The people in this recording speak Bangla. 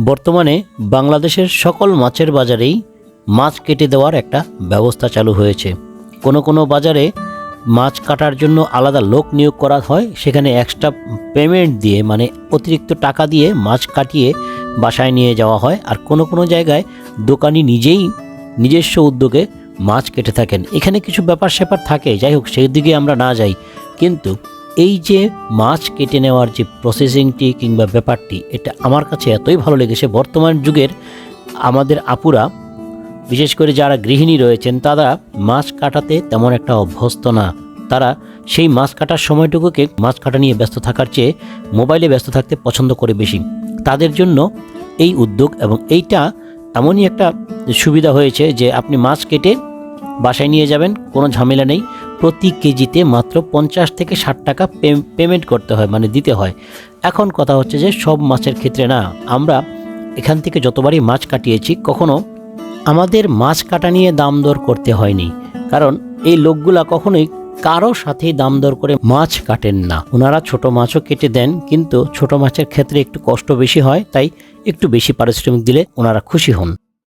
বর্তমানে বাংলাদেশের সকল মাছের বাজারেই মাছ কেটে দেওয়ার একটা ব্যবস্থা চালু হয়েছে। কোনো কোনো বাজারে মাছ কাটার জন্য আলাদা লোক নিয়োগ করা হয়, সেখানে এক্সট্রা পেমেন্ট দিয়ে মানে অতিরিক্ত টাকা দিয়ে মাছ কাটিয়ে বাসায় নিয়ে যাওয়া হয়। আর কোনো কোনো জায়গায় দোকানি নিজেই নিজস্ব উদ্যোগে মাছ কেটে থাকেন। এখানে কিছু ব্যাপার স্যাপার থাকে, যাই হোক সেই দিকে আমরা না যাই। কিন্তু এই যে মাছ কেটে নেওয়ার যে প্রসেসিংটি কিংবা ব্যাপারটি, এটা আমার কাছে এতই ভালো লেগেছে বর্তমান যুগের আমাদের আপুরা, বিশেষ করে যারা গৃহিণী রয়েছেন, তারা মাছ কাটাতে তেমন একটা অভ্যস্ত না। তারা সেই মাছ কাটার সময়টুকুকে মাছ কাটা নিয়ে ব্যস্ত থাকার চেয়ে মোবাইলে ব্যস্ত থাকতে পছন্দ করে বেশি। তাদের জন্য এই উদ্যোগ এবং এইটা এমনই একটা সুবিধা হয়েছে যে আপনি মাছ কেটে বাসায় নিয়ে যাবেন, কোনো ঝামেলা নেই। প্রতি কেজিতে মাত্র পঞ্চাশ থেকে ষাট টাকা পেমেন্ট করতে হয় মানে দিতে হয়। এখন কথা হচ্ছে যে সব মাছের ক্ষেত্রে না, আমরা এখান থেকে যতবারই মাছ কাটিয়েছি, কখনো আমাদের মাছ কাটা নিয়ে দাম দর করতে হয়নি। কারণ এই লোকগুলা কখনোই কারও সাথেই দাম দর করে মাছ কাটেন না। ওনারা ছোট মাছও কেটে দেন, কিন্তু ছোট মাছের ক্ষেত্রে একটু কষ্ট বেশি হয়, তাই একটু বেশি পারিশ্রমিক দিলে ওনারা খুশি হন।